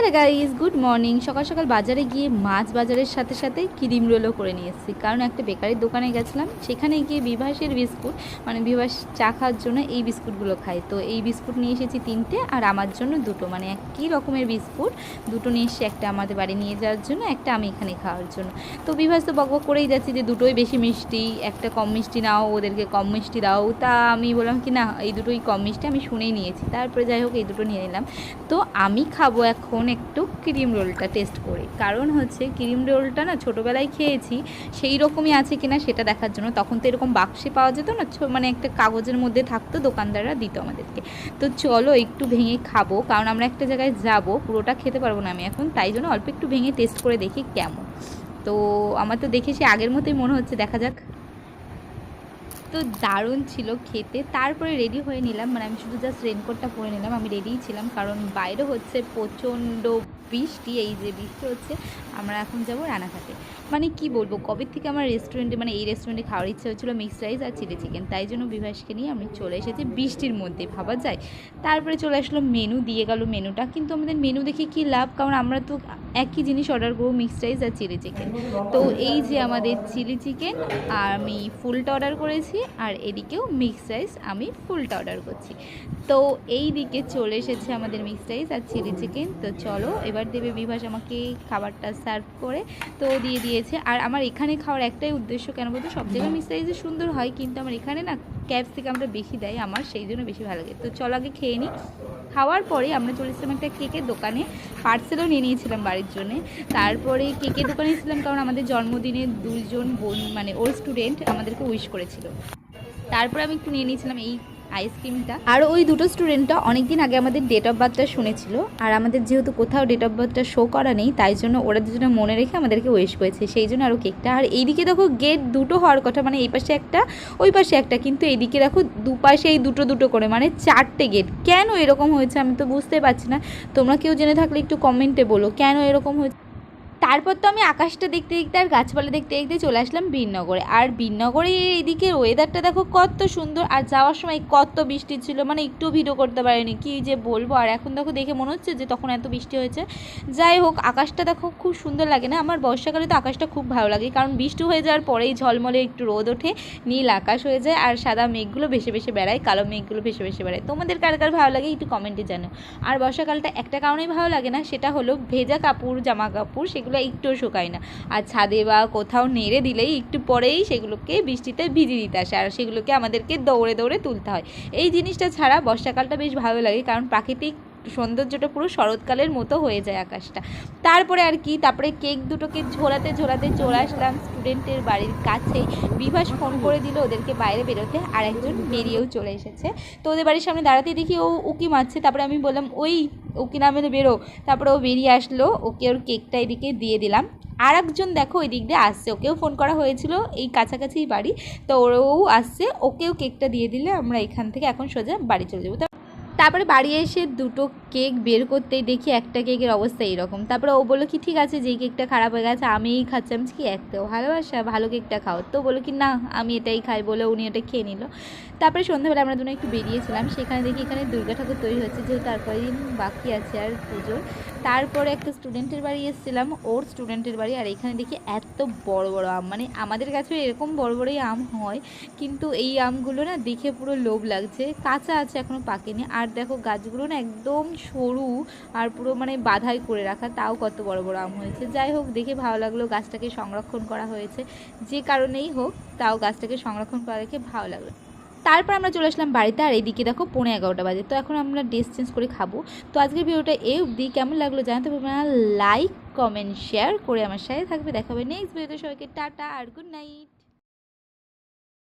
Hello guys good morning সকাল সকাল বাজারে গিয়ে মাছ বাজারের সাথে সাথে ক্রিম রোলও করে নিয়ে এসেছি। কারণ একটা বেকারির দোকানে গেছিলাম, সেখানে গিয়ে বিভাসের বিস্কুট মানে বিভাস চা খাওয়ার জন্য এই বিস্কুটগুলো খাই। তো এই বিস্কুট নিয়ে এসেছি তিনটে আর আমার জন্য দুটো। মানে একই রকমের বিস্কুট, দুটো নিয়ে এসে একটা আমাদের বাড়ি নিয়ে যাওয়ার জন্য, একটা আমি এখানে খাওয়ার জন্য। তো বিভাস তো বকবক করেই যাচ্ছি যে দুটোই বেশি মিষ্টি, একটা কম মিষ্টি নাও, ওদেরকে কম মিষ্টি দাও। তা আমি বললাম কি, না, এই দুটোই কম মিষ্টি আমি শুনেই নিয়েছি। তারপরে যাই হোক, এই দুটো নিয়ে নিলাম। তো আমি খাব এখন একটু ক্রিম রোলটা টেস্ট করে। কারণ হচ্ছে ক্রিম রোলটা না ছোটোবেলায় খেয়েছি, সেই রকমই আছে কিনা সেটা দেখার জন্য। তখন তো এরকম বাক্সে পাওয়া যেত না মানে একটা কাগজের মধ্যে থাকতো, দোকানদাররা দিত আমাদেরকে। তো চলো একটু ভেঙে খাব, কারণ আমরা একটা জায়গায় যাব, পুরোটা খেতে পারব না আমি এখন, তাই জন্য অল্প একটু ভেঙে টেস্ট করে দেখি কেমন। তো আমার তো দেখে সে আগের মতোই মনে হচ্ছে, দেখা যাক। তো দারুণ ছিল খেতে। তারপরে রেডি হয়ে নিলাম। মানে আমি শুধু জাস্ট রেনকোটটা পরে নিলাম। আমি রেডিই ছিলাম কারণ বাইরে হচ্ছে প্রচণ্ড বৃষ্টি, এই যে বৃষ্টি হচ্ছে, আমরা এখন যাব রানাঘাটে। মানে কি বলব, কবে থেকে আমার রেস্টুরেন্টে মানে এই রেস্টুরেন্টে খাওয়ার ইচ্ছা হচ্ছিল মিক্সড রাইস আর চিলি চিকেন তাই জন্য বিভাসকে নিয়ে আমি চলে এসেছি বৃষ্টির মধ্যে, ভাবা যায়। তারপরে চলে আসলো মেনু দিয়ে গেল মেনুটা কিন্তু আমাদের মেনু দেখে কি লাভ? কারণ আমরা তো একই জিনিস অর্ডার করব মিক্সড রাইস আর চিলি চিকেন তো এই যে আমাদের চিলি চিকেন আর আমি ফুলটা অর্ডার করেছি, আর এদিকেও মিক্সড রাইস আমি ফুলটা অর্ডার করছি। তো এই দিকে চলে এসেছে আমাদের মিক্সড রাইস আর চিলি চিকেন তো চলো, এবার দেবে বিভাস আমাকে খাবারটা সার্ভ করে, তো দিয়ে দিয়েছে। আর আমার এখানে খাওয়ার একটাই উদ্দেশ্য, কেন বলতো? সব জায়গায় মিক্সড রাইসে সুন্দর হয়, কিন্তু আমার এখানে না ক্যাপসিকামটা বেশি দেয় আমার, সেই জন্য বেশি ভালো লাগে। তো চলো আগে খেয়ে নিই খাওয়ার পরে আমরা চলেছিলাম একটা কেকের দোকানে। পার্সেলও নিয়ে নিয়েছিলাম বাড়ির জন্যে। তারপরে কেকের দোকানে ছিলাম কারণ আমাদের জন্মদিনে দুইজন বোন মানে ওর স্টুডেন্ট আমাদেরকে উইশ করেছিল। তারপরে আমি একটু নিয়ে নিয়েছিলাম এই আইসক্রিমটা আর ওই দুটো স্টুডেন্টটা অনেকদিন আগে আমাদের ডেট অফ বার্থটা শুনেছিল। আর আমাদের যেহেতু কোথাও ডেট অফ বার্থটা শো করা নেই, তাই জন্য ওরা দুজনে মনে রেখে আমাদেরকে ওয়েশ করেছে। সেই জন্য আরও কেকটা আর এইদিকে দেখো গেট দুটো হওয়ার কথা মানে এই পাশে একটা, ওই পাশে একটা। কিন্তু এইদিকে দেখো দুপাশে এই দুটো দুটো করে মানে চারটে গেট কেন এরকম হয়েছে আমি তো বুঝতে পারছি না। তোমরা কেউ জেনে থাকলে একটু কমেন্টে বলো, কেন এরকম হয়েছে? তারপর তো আমি আকাশটা দেখতে দেখতে আর গাছপালা দেখতে দেখতে চলে আসলাম বীরনগরে। আর বীরনগরে এইদিকে ওয়েদারটা দেখো কত সুন্দর, আর যাওয়ার সময় কত বৃষ্টি ছিল মানে একটু ভিডিও করতে পারিনি, কি যে বলব? আর এখন দেখো দেখে মনে হচ্ছে যে তখন এত বৃষ্টি হয়েছে। যাই হোক, আকাশটা দেখো খুব সুন্দর লাগে না? আমার বর্ষাকালে তো আকাশটা খুব ভালো লাগে, কারণ বৃষ্টি হয়ে যাওয়ার পরেই ঝলমলে একটু রোদ ওঠে, নীল আকাশ হয়ে যায়, আর সাদা মেঘগুলো ভেসে ভেসে বেড়ায়, কালো মেঘগুলো ভেসে ভেসে বেড়ায়। তোমাদের কার কার ভালো লাগে একটু কমেন্টে জানো আর বর্ষাকালটা একটা কারণেই ভালো লাগে না, সেটা হলো ভেজা কাপড়, জামা কাপড়, সেগুলো একটুও শুকায় না। আর ছাদে বা কোথাও নেড়ে দিলেই একটু পরেই সেগুলোকে বৃষ্টিতে ভিজে দিতে আসে আর সেগুলোকে আমাদেরকে দৌড়ে দৌড়ে তুলতে হয়। এই জিনিসটা ছাড়া বর্ষাকালটা বেশ ভালো লাগে কারণ প্রাকৃতিক সৌন্দর্যটা পুরো শরৎকালের মতো হয়ে যায় আকাশটা। তারপরে আর কি, তারপরে কেক দুটোকে ঝোলাতে ঝোলাতে চলে আসলাম স্টুডেন্টের বাড়ির কাছেই বিভাস ফোন করে দিল ওদেরকে বাইরে বেরোতে, আর একজন বেরিয়েও চলে এসেছে। তো ওদের বাড়ির সামনে দাঁড়াতে দেখি ও উকি মারছে। তারপরে আমি বললাম, ওই, উকি নামে বেরো। তারপরে ও বেরিয়ে আসলো, ওকে ওর কেকটা এদিকে দিয়ে দিলাম। আর একজন দেখো ওই দিক দিয়ে আসছে, ওকেও ফোন করা হয়েছিল এই কাছাকাছি বাড়ি। তো ওরও আসছে, ওকেও কেকটা দিয়ে দিলে আমরা এখান থেকে এখন সোজা বাড়ি চলে যাব। তারপরে বাড়ি এসে দুটো কেক বের করতেই দেখি একটা কেকের অবস্থা এইরকম। তারপরে ও বলল কি, ঠিক আছে, যেই কেকটা খারাপ হয়ে গেছে, আমিই খাচ্ছি। আমি বলছি, কি, একটাও ভালোবাসা? ভালো কেকটা খাও। তো বলল কি, না, আমি এটাই খাই। বলে উনি ওটা খেয়ে নিল। তারপরে সন্ধ্যাবেলা আমরা দুজন একটু বেরিয়েছিলাম। সেখানে দেখি এখানে দুর্গা ঠাকুর তৈরি হচ্ছে, যেহেতু আর কয়েকদিন বাকি আছে আর পুজোর তারপরে একটা স্টুডেন্টের বাড়ি এসেছিলাম, ওর স্টুডেন্টের বাড়ি। আর এখানে দেখি এত বড় বড় আম। মানে আমাদের কাছেও এরকম বড়, বড়ই আম হয়, কিন্তু এই আমগুলো না দেখে পুরো লোভ লাগছে। কাঁচা আছে এখনও পাকেনি। আর দেখো গাছগুলো না একদম সরু আর পুরো মানে বাধাই করে রাখা, তাও কত বড় বড় আম হয়েছে। যাই হোক, দেখে ভালো লাগল গাছটাকে সংরক্ষণ করা হয়েছে। যে কারণেই হোক, তাও গাছটাকে সংরক্ষণ করা দেখে ভালো লাগল। তারপর আমরা চলে আসলাম বাড়িতে, আর এইদিকে দেখো পৌনে এগারোটা বাজে। তো এখন আমরা ড্রেস চেঞ্জ করে খাব। তো আজকের ভিডিওটা এই অবধি। কেমন লাগল জানাতে না। লাইক, কমেন্ট, শেয়ার করে আমার সাথে থাকবে। দেখাবে নেক্সট ভিডিওতে সবাইকে টাটা আর গুড নাইট